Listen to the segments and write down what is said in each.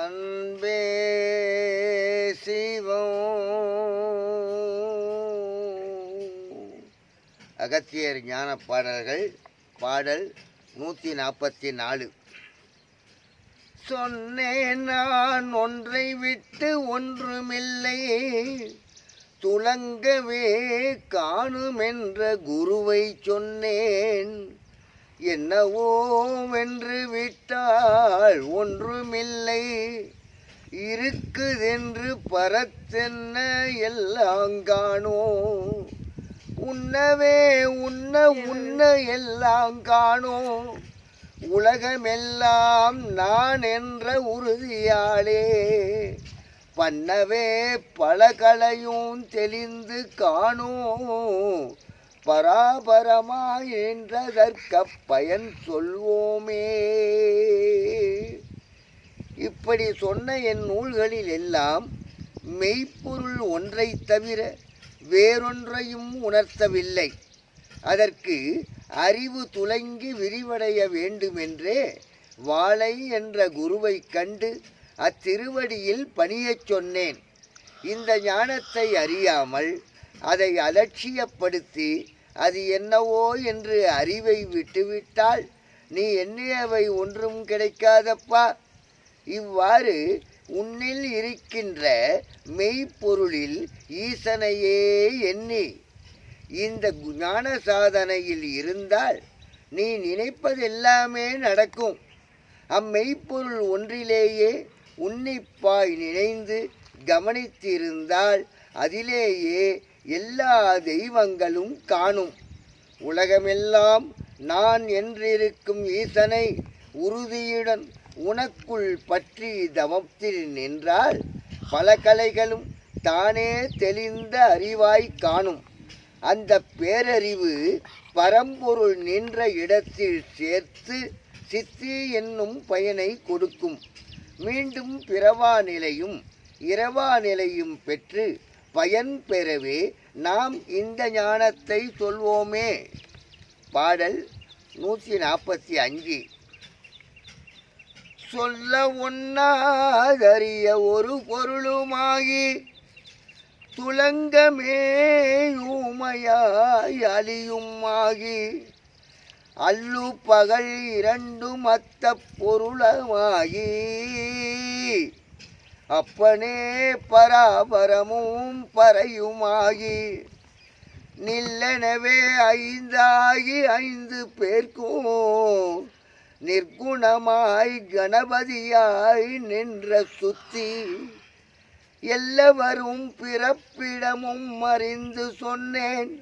அன்பே சிவம் அகத்தியர் ஞான பாடல்கள் பாடல் நூற்றி நாற்பத்தி நாலு. சொன்னேன் நான் ஒன்றை விட்டு ஒன்றுமில்லை. துலங்கவே காணுமென்ற குருவை சொன்னேன். என்னவோ வென்று விட்டால் ஒன்றுமில்லை. இருக்குதென்று பரத்தென்ன எல்லாம் காணோம் உண்ணவே உண்ண உண்ண எல்லாம் காணோ. உலகமெல்லாம் நான் என்ற உறுதியாளே பண்ணவே பல கலையும் தெளிந்து காணோம் பராபரமாய் பயன் சொல்வோமே. இப்படி சொன்ன என் நூல்களில் எல்லாம் மெய்ப்பொருள் ஒன்றைத் தவிர வேறொன்றையும் உணர்த்தவில்லை. அதற்கு அறிவு துலங்கி விரிவடைய வேண்டுமென்றே வாளை என்ற குருவைக் கண்டு அத்திருவடியில் பணியச் சொன்னேன். இந்த ஞானத்தை அறியாமல் அதை அலட்சியப்படுத்தி அது என்னவோ என்று அறிவை விட்டுவிட்டால் நீ எண்ணியவை ஒன்றும் கிடைக்காதப்பா. இவ்வாறு உன்னில் இருக்கின்ற மெய்ப்பொருளில் ஈசனையே எண்ணி இந்த ஞான சாதனையில் இருந்தால் நீ நினைப்பதெல்லாமே நடக்கும். அம்மெய்ப்பொருள் ஒன்றிலேயே உன்னிப்பாய் நினைந்து கவனித்திருந்தால் அதிலேயே எல்லா தெய்வங்களும் காணும். உலகமெல்லாம் நான் என்றிருக்கும் ஈசனை உறுதியுடன் உனக்குள் பற்றி தவத்தில் நின்றால் பல கலைகளும் தானே தெளிந்த அறிவாய் காணும். அந்த பேரறிவு பரம்பொருள் நின்ற இடத்தில் சேர்த்து சித்தி என்னும் பயனை கொடுக்கும். மீண்டும் பிறவா நிலையும் இரவா நிலையும் பெற்று பயன் பெறவே நாம் இந்த ஞானத்தை சொல்வோமே. பாடல் நூற்றி நாற்பத்தி அஞ்சு. சொல்ல ஒன்னாதறிய ஒரு பொருளுமாகி துலங்கமேயூமையாய் அழியுமாகி அல்லு பகல் இரண்டும் அத்த பொருளமாகி அப்பனே பராபரமும் பறையுமாகி நில்லெனவே ஐந்தாகி ஐந்து பேர்க்கும் நிர்குணமாய் கணபதியாய் நின்ற சுத்தி எல்லவரும் பிறப்பிடமும் அறிந்து சொன்னேன்.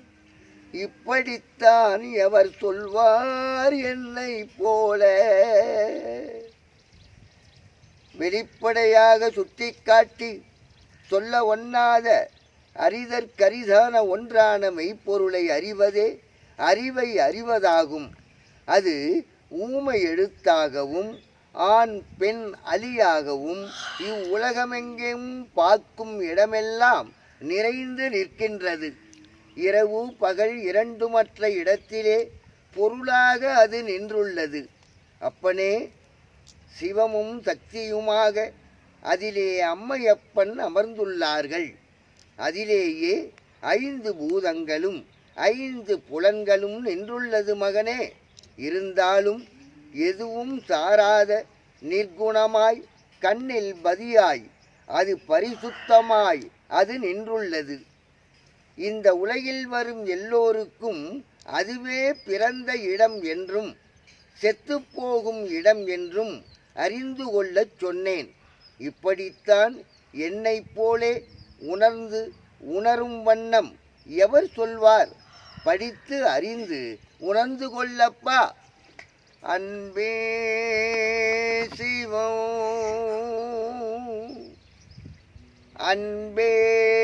இப்படித்தான் எவர் சொல்வார் என்னை போல. வெளிப்படையாக சுட்டிக்காட்டி சொல்ல ஒண்ணாத அறிதற்கரிதான ஒன்றான மெய்ப்பொருளை அறிவதே அறிவை அறிவதாகும். அது ஊமை எழுத்தாகவும் ஆண் பெண் அலியாகவும் இவ்வுலகமெங்கும் பார்க்கும் இடமெல்லாம் நிறைந்து நிற்கின்றது. இரவு பகல் இரண்டுமற்ற இடத்திலே பொருளாக அது நின்றுள்ளது. அப்பனே சிவமும் சக்தியுமாக அதிலே அம்மையப்பன் அமர்ந்துள்ளார்கள். அதிலேயே ஐந்து பூதங்களும் ஐந்து புலன்களும் நின்றுள்ளது மகனே. இருந்தாலும் எதுவும் சாராத நிர்குணமாய் கண்ணில் பதியாய் அது பரிசுத்தமாய் அது நின்றுள்ளது. இந்த உலகில் வரும் எல்லோருக்கும் அதுவே பிறந்த இடம் என்றும் செத்துப்போகும் இடம் என்றும் அறிந்து கொள்ளச் சொன்னேன். இப்படித்தான் என்னைப் போலே உணர்ந்து உணரும் வண்ணம் எவர் சொல்வார்? படித்து அறிந்து உணர்ந்து கொள்ளப்பா. அன்பே சிவம். அன்பே